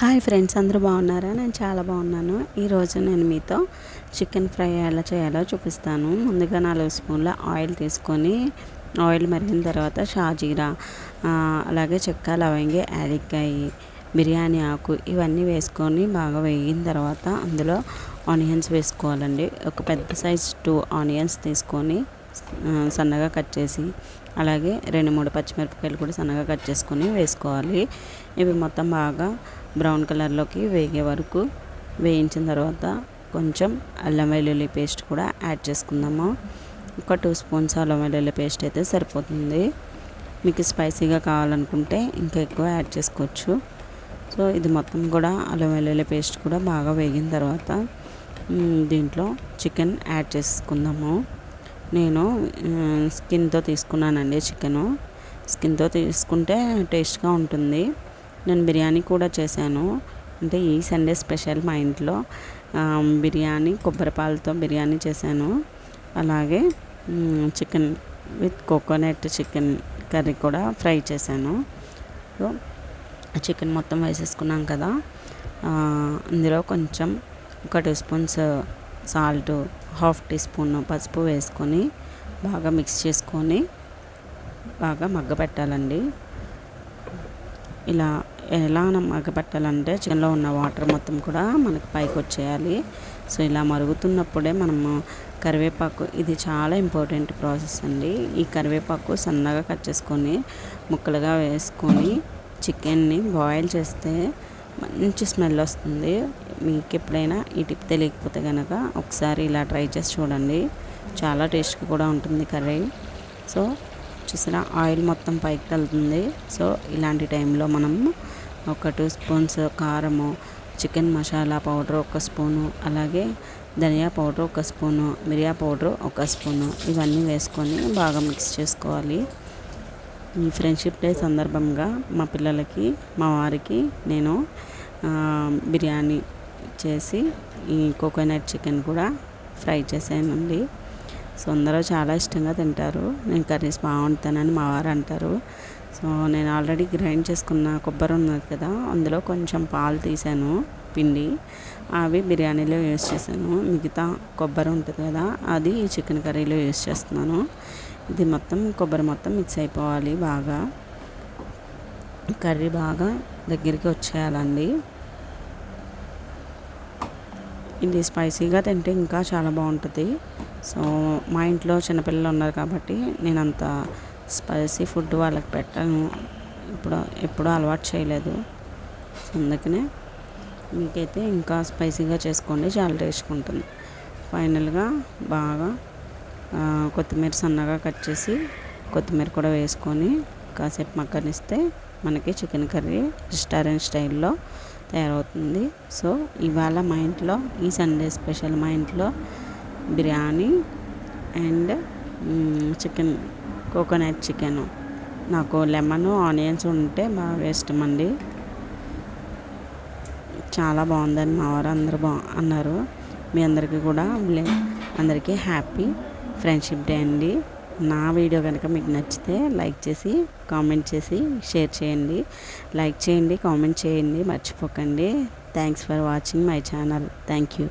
Hi friends అందరూ బాగున్నారా? నేను చాలా బాగున్నాను. ఈరోజు నేను మీతో చికెన్ ఫ్రై ఎలా చేయాలో చూపిస్తాను. ముందుగా నాలుగు స్పూన్ల ఆయిల్ తీసుకొని ఆయిల్ మరిగిన తర్వాత షాజీరా అలాగే చెక్క లవంగి యాలక్కాయ బిర్యానీ ఆకు ఇవన్నీ వేసుకొని బాగా వేగిన తర్వాత అందులో ఆనియన్స్ వేసుకోవాలండి. ఒక పెద్ద సైజ్ టూ ఆనియన్స్ తీసుకొని సన్నగా కట్ చేసి అలాగే రెండు మూడు పచ్చిమిరపకాయలు కూడా సన్నగా కట్ చేసుకొని వేసుకోవాలి. ఇవి మొత్తం బాగా బ్రౌన్ కలర్లోకి వేగే వరకు వేయించిన తర్వాత కొంచెం అల్లం వెల్లుల్లి పేస్ట్ కూడా యాడ్ చేసుకుందాము. ఒక టూ స్పూన్స్ అల్లం వెల్లుల్లి పేస్ట్ అయితే సరిపోతుంది. మీకు స్పైసీగా కావాలనుకుంటే ఇంకా ఎక్కువ యాడ్ చేసుకోవచ్చు. సో ఇది మొత్తం కూడా అల్లం వెల్లుల్లి పేస్ట్ కూడా బాగా వేగిన తర్వాత దీంట్లో చికెన్ యాడ్ చేసుకుందాము. నేను స్కిన్తో తీసుకున్నానండి చికెను. స్కిన్తో తీసుకుంటే టేస్ట్గా ఉంటుంది. నేను బిర్యానీ కూడా చేశాను. అంటే ఈ సండే స్పెషల్ మా ఇంట్లో బిర్యానీ కొబ్బరిపాలతో బిర్యానీ చేశాను. అలాగే chicken with coconut chicken curry కూడా ఫ్రై చేశాను. సో చికెన్ మొత్తం వేసేసుకున్నాం కదా. అందులో కొంచెం ఒక two spoons salt half teaspoon పసుపు వేసుకొని బాగా మిక్స్ చేసుకొని బాగా మగ్గ పెట్టాలండి ఇలా ఎలా మగ్గపెట్టాలంటే చికెన్లో ఉన్న వాటర్ మొత్తం కూడా మనకు పైకి వచ్చేయాలి. సో ఇలా మరుగుతున్నప్పుడే మనము కరివేపాకు ఇది చాలా ఇంపార్టెంట్ ప్రాసెస్ అండి. ఈ కరివేపాకు సన్నగా కట్ చేసుకొని ముక్కలుగా వేసుకొని చికెన్ని బాయిల్ చేస్తే మంచి స్మెల్ వస్తుంది. మీకు ఎప్పుడైనా ఈ టిప్ తెలియకపోతే కనుక ఒకసారి ఇలా ట్రై చేసి చూడండి. చాలా టేస్ట్గా కూడా ఉంటుంది కర్రీ. సో చూసిన ఆయిల్ మొత్తం పైకి వెళ్తుంది సో ఇలాంటి టైంలో మనం ఒక టూ స్పూన్స్ కారము చికెన్ మసాలా పౌడర్ ఒక స్పూను అలాగే ధనియా పౌడర్ ఒక స్పూను మిరియా పౌడర్ ఒక స్పూను ఇవన్నీ వేసుకొని బాగా మిక్స్ చేసుకోవాలి. ఈ ఫ్రెండ్షిప్ డే సందర్భంగా మా పిల్లలకి మా వారికి నేను బిర్యానీ చేసి ఈ కోకోనట్ చికెన్ కూడా ఫ్రై చేసానండి సో అందరూ చాలా ఇష్టంగా తింటారు. నేను కర్రీస్ బాగుంటానని మా వారు అంటారు. సో నేను ఆల్రెడీ గ్రైండ్ చేసుకున్న కొబ్బరి ఉన్నది కదా అందులో కొంచెం పాలు తీసాను పిండి. అవి బిర్యానీలో యూస్ చేశాను. మిగతా కొబ్బరి ఉంటుంది కదా అది చికెన్ కర్రీలో యూస్ చేస్తున్నాను. ఇది మొత్తం కొబ్బరి మొత్తం మిక్స్ అయిపోవాలి బాగా. కర్రీ బాగా దగ్గరికి వచ్చేయాలండి. ఇది స్పైసీగా తింటే ఇంకా చాలా బాగుంటుంది. సో మా ఇంట్లో చిన్నపిల్లలు ఉన్నారు కాబట్టి నేను అంత స్పైసీ ఫుడ్ వాళ్ళకి పెట్టాను. ఇప్పుడు ఎప్పుడూ అలవాటు చేయలేదు. అందుకనే మీకైతే ఇంకా స్పైసీగా చేసుకోండి చాలా టేస్ట్గా ఉంటుంది. ఫైనల్గా బాగా కొత్తిమీర సన్నగా కట్ చేసి కొత్తిమీర కూడా వేసుకొని కాసేపు మక్కనిస్తే మనకి చికెన్ కర్రీ రెస్టారెంట్ స్టైల్లో తయారవుతుంది. సో ఇవాళ మా ఇంట్లో ఈ సండే స్పెషల్ మా ఇంట్లో biryani and chicken coconut chicken. నాకు లెమన్ ఆనియన్స్ ఉంటే బాగా ఇష్టం అండి చాలా బాగుందని మా వారు అందరూ బా అన్నారు. మీ అందరికీ కూడా అందరికీ హ్యాపీ ఫ్రెండ్షిప్ డే అండి. నా వీడియో కనుక మీకు నచ్చితే లైక్ చేసి కామెంట్ చేసి షేర్ చేయండి. లైక్ చేయండి కామెంట్ చేయండి. మర్చిపోకండి. Thanks for watching my channel thank you